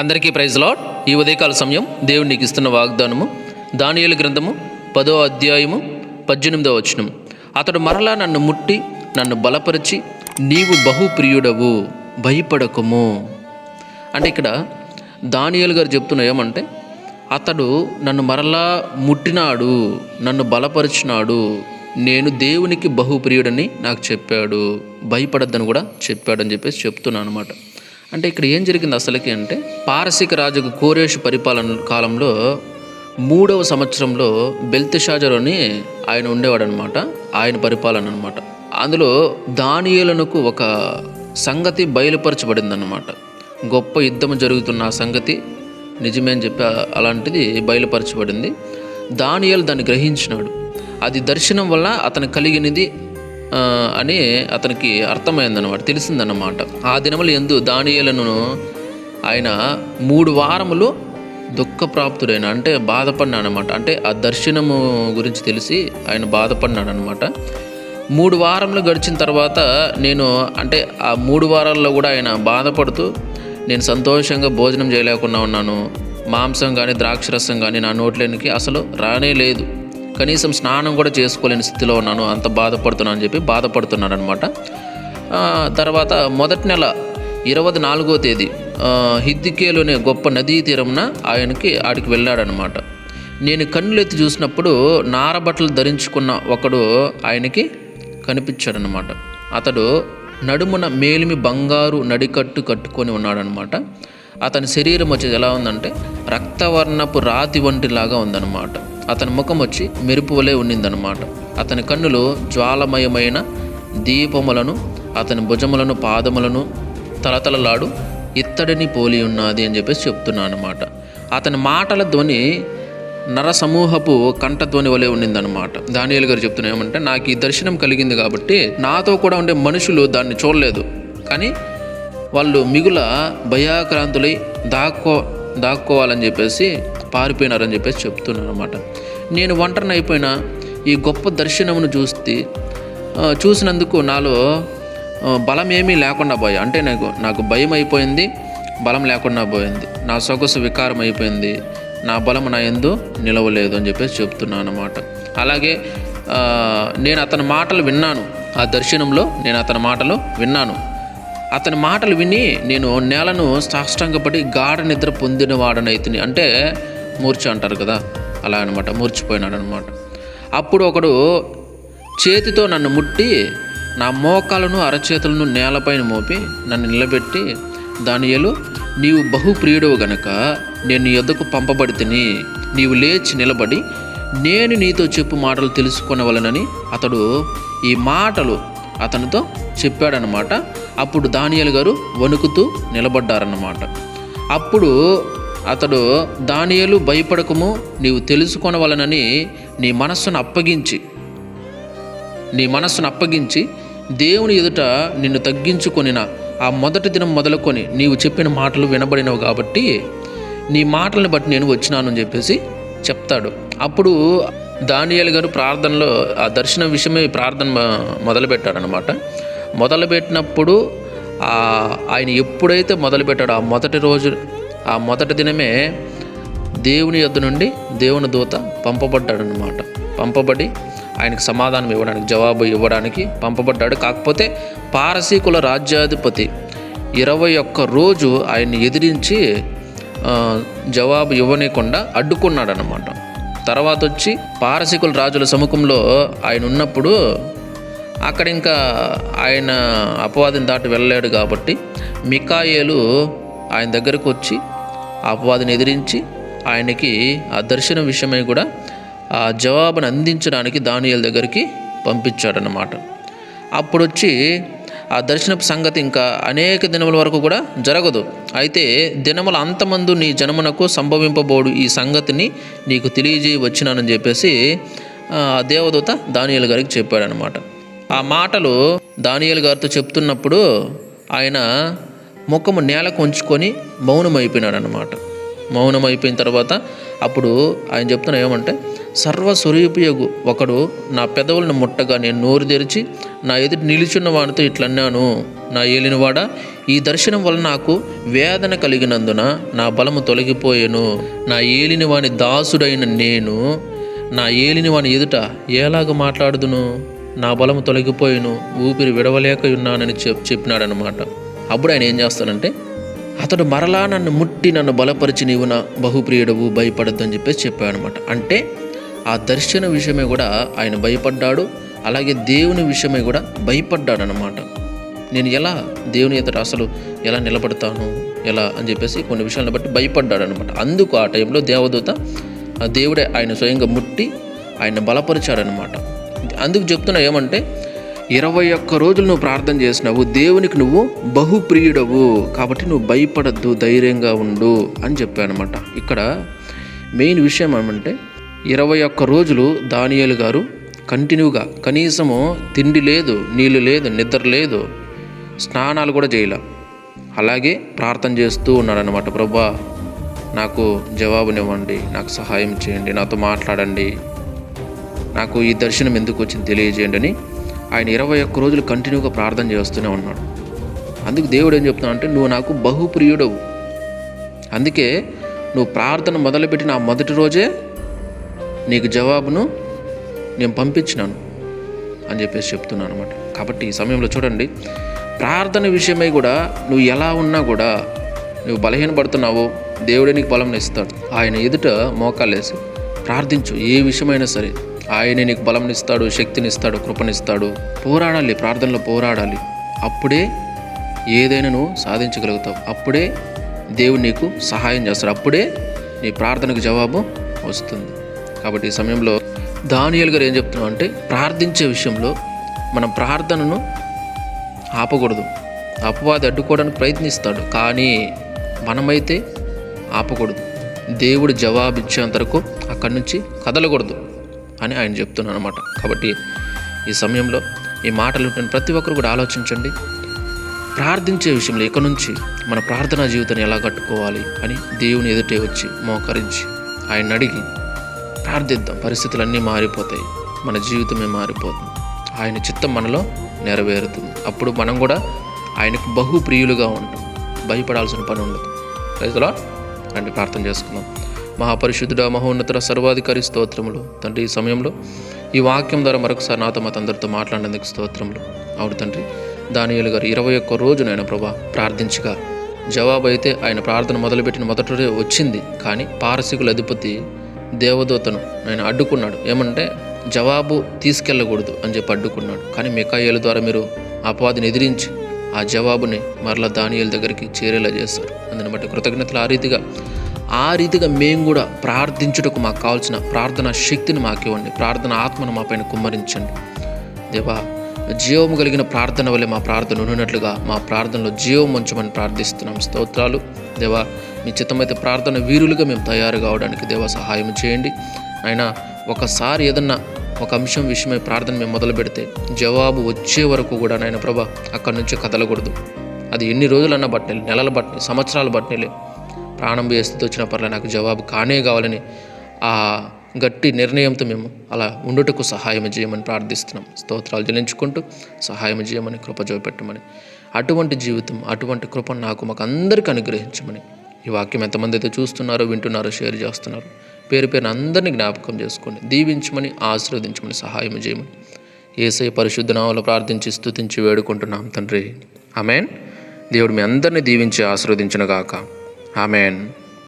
అందరికీ praise lord. ఈ ఉదయకాల సమయం దేవుడు నీకు ఇస్తున్న వాగ్దానము దానియేలు గ్రంథము పదో అధ్యాయము పద్దెనిమిదవ వచనం అతడు మరలా నన్ను ముట్టి నన్ను బలపరిచి నీవు బహుప్రియుడవు భయపడకము. అంటే ఇక్కడ దానియలు గారు చెప్తున్న ఏమంటే అతడు నన్ను మరలా ముట్టినాడు నన్ను బలపరిచినాడు నేను దేవునికి బహుప్రియుడని నాకు చెప్పాడు భయపడద్దని కూడా చెప్పాడని చెప్పేసి చెప్తున్నాను అనమాట అంటే ఇక్కడ ఏం జరిగింది అసలుకి అంటే పారసిక రాజుకు కోరేష్ పరిపాలన కాలంలో మూడవ సంవత్సరంలో బెల్తిషాజర్ అని ఆయన ఉండేవాడు అనమాట ఆయన పరిపాలన అనమాట. అందులో దానియేలునకు ఒక సంగతి బయలుపరచబడింది అనమాట గొప్ప యుద్ధం జరుగుతున్న ఆ సంగతి నిజమే అని చెప్పి అలాంటిది బయలుపరచబడింది. దానియేలు దాన్ని గ్రహించినాడు. అది దర్శనం వల్ల అతను కలిగినది అని అతనికి అర్థమైందన్నమాట తెలిసిందన్నమాట. ఆ దినములు ఎందు దానియలను ఆయన మూడు వారములు దుఃఖప్రాప్తుడైన అంటే బాధపడినానమాట అంటే ఆ దర్శనము గురించి తెలిసి ఆయన బాధపడినాడనమాట మూడు వారములు గడిచిన తర్వాత నేను అంటే ఆ మూడు వారాల్లో కూడా ఆయన బాధపడుతూ నేను సంతోషంగా భోజనం చేయలేకుండా ఉన్నాను. మాంసం కానీ ద్రాక్షరసం కానీ నా నోట్లోనికి అసలు రానే లేదు. కనీసం స్నానం కూడా చేసుకోలేని స్థితిలో ఉన్నాను. అంత బాధపడుతున్నాను అని చెప్పి బాధపడుతున్నాడు అనమాట తర్వాత మొదటి నెల ఇరవై నాలుగో తేదీ హిద్దికేలోనే హిద్దికేలు అనే గొప్ప నదీ తీరమున ఆయనకి ఆడికి వెళ్ళాడనమాట నేను కన్నులెత్తి చూసినప్పుడు నారబట్టలు ధరించుకున్న ఒకడు ఆయనకి కనిపించాడనమాట అతడు నడుమున మేలిమి బంగారు నడికట్టు కట్టుకొని ఉన్నాడనమాట అతని శరీరం వచ్చేది ఎలా ఉందంటే రక్తవర్ణపు రాతి వంటిలాగా ఉందన్నమాట. అతని ముఖం వచ్చి మెరుపు వలె ఉండిందనమాట అతని కన్నులు జ్వాలమయమైన దీపములను అతని భుజములను పాదములను తలతలలాడు ఇత్తడిని పోలి ఉన్నది అని చెప్పేసి చెప్తున్నాను అనమాట అతని మాటల ధ్వని నరసమూహపు కంఠధ్వని వలె ఉండిందనమాట దానియేలు గారు చెప్తున్నా ఏమంటే నాకు ఈ దర్శనం కలిగింది కాబట్టి నాతో కూడా ఉండే మనుషులు దాన్ని చూడలేదు. కానీ వాళ్ళు మిగుల భయాక్రాంతులై దాక్కో దాక్కోవాలని చెప్పేసి పారిపోయినారని చెప్పేసి చెప్తున్నాను అనమాట నేను ఒంటరిని ఈ గొప్ప దర్శనమును చూస్తే చూసినందుకు నాలో బలం ఏమీ లేకుండా పోయా. అంటే నాకు నాకు భయం అయిపోయింది బలం లేకుండా పోయింది. నా సొగసు వికారం అయిపోయింది నా బలం నా ఎందు నిలవలేదు అని చెప్పేసి చెప్తున్నాను అనమాట అలాగే నేను అతని మాటలు విన్నాను. ఆ దర్శనంలో నేను అతని మాటలు విన్నాను. అతని మాటలు విని నేను నేలను సాష్టంగపడి గాఢ నిద్ర పొందిన వాడనైతిని అంటే మూర్చి అంటారు కదా అలా అనమాట మూర్చిపోయినాడు అనమాట అప్పుడు ఒకడు చేతితో నన్ను ముట్టి నా మోకాలను అరచేతులను నేలపైన మోపి నన్ను నిలబెట్టి దానియలు నీవు బహుప్రియుడవు గనక నేను నీ యొద్దకు పంపబడి తిని నీవు లేచి నిలబడి నేను నీతో చెప్పు మాటలు తెలుసుకునవలనని అతడు ఈ మాటలు అతనితో చెప్పాడనమాట అప్పుడు దానియలు గారు వణుకుతూ నిలబడ్డారన్నమాట. అప్పుడు అతడు దానియలు భయపడకము నీవు తెలుసుకొనవలనని నీ మనస్సును అప్పగించి నీ మనస్సును అప్పగించి దేవుని ఎదుట నిన్ను తగ్గించుకొనిన ఆ మొదటి దినం మొదలుకొని నీవు చెప్పిన మాటలు వినబడినవు కాబట్టి నీ మాటలను బట్టి నేను వచ్చినాను అని చెప్పేసి చెప్తాడు. అప్పుడు దానియాలు గారు ప్రార్థనలో ఆ దర్శనం విషయమే ప్రార్థన మొదలుపెట్టాడనమాట మొదలుపెట్టినప్పుడు ఆయన ఎప్పుడైతే మొదలుపెట్టాడో ఆ మొదటి రోజు ఆ మొదటి దినమే దేవుని యొద్ నుండి దేవుని దూత పంపబడ్డాడనమాట పంపబడి ఆయనకు సమాధానం ఇవ్వడానికి జవాబు ఇవ్వడానికి పంపబడ్డాడు. కాకపోతే పారసీకుల రాజ్యాధిపతి ఇరవై ఒక్క రోజు ఆయన్ని ఎదిరించి జవాబు ఇవ్వనీయకుండా అడ్డుకున్నాడనమాట తర్వాత వచ్చి పారసీకుల రాజుల సముఖంలో ఆయన ఉన్నప్పుడు అక్కడ ఇంకా ఆయన అపవాదిని దాటి వెళ్ళలేడు కాబట్టి మికాయేలు ఆయన దగ్గరకు వచ్చి అపవాదిని ఎదిరించి ఆయనకి ఆ దర్శనం విషయమై కూడా ఆ జవాబును అందించడానికి దానియేలు దగ్గరికి పంపించాడనమాట అప్పుడు వచ్చి ఆ దర్శనపు సంగతి ఇంకా అనేక దినముల వరకు కూడా జరగదు. అయితే దినముల అంతమందు నీ జనమునకు సంభవింపబోడు ఈ సంగతిని నీకు తెలియజేయ వచ్చినానని చెప్పేసి ఆ దేవదూత దానియేలు గారికి చెప్పాడనమాట ఆ మాటలు దానియల్ గారితో చెప్తున్నప్పుడు ఆయన ముఖము నేలకు ఉంచుకొని మౌనమైపోయినాడు అనమాట మౌనం అయిపోయిన తర్వాత అప్పుడు ఆయన చెప్తున్నా ఏమంటే సర్వ ఒకడు నా పెదవులను ముట్టగా నేను నోరు తెరిచి నా ఎదుటి నిలుచున్న వానితో ఇట్లన్నాను నా ఏలినవాడ ఈ దర్శనం వల్ల నాకు వేదన కలిగినందున నా బలము తొలగిపోయాను. నా ఏలినవాని దాసుడైన నేను నా ఏలిని వాని ఎదుట ఎలాగ మాట్లాడుదును? నా బలము తొలగిపోయాను ఊపిరి విడవలేక ఉన్నానని చెప్ చెప్పినాడనమాట అప్పుడు ఆయన ఏం చేస్తానంటే అతడు మరలా నన్ను ముట్టి నన్ను బలపరిచి నీవు నా బహుప్రియుడవు భయపడద్దు అని చెప్పేసి చెప్పాడనమాట. అంటే ఆ దర్శన విషయమే కూడా ఆయన భయపడ్డాడు అలాగే దేవుని విషయమే కూడా భయపడ్డాడు అనమాట నేను ఎలా దేవుని ఎదుట అసలు ఎలా నిలబడతాను ఎలా అని చెప్పేసి కొన్ని విషయాలను బట్టి భయపడ్డాడు అనమాట అందుకు ఆ టైంలో దేవదూత ఆ దేవుడే ఆయన స్వయంగా ముట్టి ఆయన బలపరిచాడనమాట. అందుకు చెప్తున్నా ఏమంటే ఇరవై ఒక్క రోజులు నువ్వు ప్రార్థన చేసినావు దేవునికి నువ్వు బహుప్రియుడవు. కాబట్టి నువ్వు భయపడద్దు ధైర్యంగా ఉండు అని చెప్పానమాట. ఇక్కడ మెయిన్ విషయం ఏమంటే ఇరవై ఒక్క రోజులు దానియాలు గారు కంటిన్యూగా కనీసము తిండి లేదు నీళ్ళు లేదు నిద్ర లేదు స్నానాలు కూడా చేయలే. అలాగే ప్రార్థన చేస్తూ ఉన్నాడనమాట ప్రభా నాకు జవాబునివ్వండి నాకు సహాయం చేయండి నాతో మాట్లాడండి నాకు ఈ దర్శనం ఎందుకు వచ్చింది తెలియజేయండి అని ఆయన ఇరవై ఒక్క రోజులు కంటిన్యూగా ప్రార్థన చేస్తూనే ఉన్నాడు. అందుకు దేవుడు ఏం చెప్తున్నావు అంటే నువ్వు నాకు బహుప్రియుడవు. అందుకే నువ్వు ప్రార్థన మొదలుపెట్టిన ఆ మొదటి రోజే నీకు జవాబును నేను పంపించినాను. అని చెప్పేసి చెప్తున్నాను అనమాట కాబట్టి ఈ సమయంలో చూడండి ప్రార్థన విషయమై కూడా నువ్వు ఎలా ఉన్నా కూడా నువ్వు బలహీనపడుతున్నావు దేవుడే నీకు బలం ఇస్తాడు. ఆయన ఎదుట మోకాలేసి ప్రార్థించు ఏ విషయమైనా సరే ఆయనే నీకు బలంనిస్తాడు శక్తినిస్తాడు కృపనిస్తాడు. పోరాడాలి ప్రార్థనలో పోరాడాలి. అప్పుడే ఏదైనా నువ్వు సాధించగలుగుతావు. అప్పుడే దేవుడు నీకు సహాయం చేస్తాడు. అప్పుడే నీ ప్రార్థనకు జవాబు వస్తుంది. కాబట్టి ఈ సమయంలో దానియల్ గారు ఏం చెప్తున్నావు అంటే ప్రార్థించే విషయంలో మనం ప్రార్థనను ఆపకూడదు. అపవాది అడ్డుకోవడానికి ప్రయత్నిస్తాడు. కానీ మనమైతే ఆపకూడదు. దేవుడు జవాబిచ్చేంత వరకు అక్కడి నుంచి కదలకూడదు. అని ఆయన చెప్తున్నాను అనమాట కాబట్టి ఈ సమయంలో ఈ మాటలు నేను ప్రతి ఒక్కరు కూడా ఆలోచించండి. ప్రార్థించే విషయంలో ఇక నుంచి మన ప్రార్థనా జీవితాన్ని ఎలా కట్టుకోవాలి అని దేవుని ఎదుటే వచ్చి మోకరించి ఆయన అడిగి ప్రార్థిద్దాం. పరిస్థితులన్నీ మారిపోతాయి. మన జీవితమే మారిపోతుంది. ఆయన చిత్తం మనలో నెరవేరుతుంది. అప్పుడు మనం కూడా ఆయనకు బహు ప్రియులుగా ఉంటాం. భయపడాల్సిన పని ఉండదు. రైతులా అంటే ప్రార్థన చేసుకుందాం. మహాపరిశుద్ధుడ మహోన్నతుడ సర్వాధికారి స్తోత్రములు. తండ్రి ఈ సమయంలో ఈ వాక్యం ద్వారా మరొకసారి నాతో మా తందరితో మాట్లాడేందుకు స్తోత్రములు. అవును తండ్రి దానియలు గారు ఇరవై ఒక్క రోజు నేను ప్రభా ప్రార్థించగా జవాబు అయితే ఆయన ప్రార్థన మొదలుపెట్టిన మొదటి వచ్చింది. కానీ పారసికుల అధిపతి దేవదూతను ఆయన అడ్డుకున్నాడు. ఏమంటే జవాబు తీసుకెళ్ళకూడదు అని చెప్పి అడ్డుకున్నాడు. కానీ మికాయేలు ద్వారా మీరు అపవాదిని ఎదిరించి ఆ జవాబుని మరలా దానియల దగ్గరికి చేరేలా చేస్తారు అందుని బట్టి కృతజ్ఞతలు ఆ రీతిగా ఆ రీతిగా మేము కూడా ప్రార్థించుటకు మాకు కావాల్సిన ప్రార్థన శక్తిని మాకు ఇవ్వండి. ప్రార్థన ఆత్మను మా పైన కుమ్మరించండి. దేవా జీవము కలిగిన ప్రార్థన వల్లే మా ప్రార్థన ఉన్నట్లుగా మా ప్రార్థనలో జీవం ఉంచమని ప్రార్థిస్తున్నాం. స్తోత్రాలు. దేవా మీ చిత్తమైతే ప్రార్థన వీరులుగా మేము తయారు కావడానికి దేవా సహాయం చేయండి. అయినా ఒకసారి ఏదన్నా ఒక అంశం విషయమై ప్రార్థన మేము మొదలు పెడితే జవాబు వచ్చే వరకు కూడా నాయన ప్రభా అక్కడి నుంచి కదలకూడదు. అది ఎన్ని రోజులన్నా బట్టలే నెలల బట్టి సంవత్సరాల బట్టలే ప్రాణం పోయే స్థితి వచ్చిన పర్లే నాకు జవాబు కానే కావాలని ఆ గట్టి నిర్ణయంతో మేము అలా ఉండుటకు సహాయం చేయమని ప్రార్థిస్తున్నాం. స్తోత్రాలు జలించుకుంటూ సహాయం చేయమని కృప చూపెట్టమని అటువంటి జీవితం అటువంటి కృపను నాకు మాకు అందరికీ అనుగ్రహించమని ఈ వాక్యం ఎంతమంది అయితే చూస్తున్నారో వింటున్నారో షేర్ చేస్తున్నారు పేరు పేరున అందరినీ జ్ఞాపకం చేసుకోండి. దీవించమని ఆశీర్వదించమని సహాయం చేయమని ఏసై పరిశుద్ధ నామలు ప్రార్థించి స్థుతించి వేడుకుంటున్నాం తండ్రి. ఆమెన్. దేవుడు మీ అందరినీ దీవించి ఆశీర్వదించిన Amin.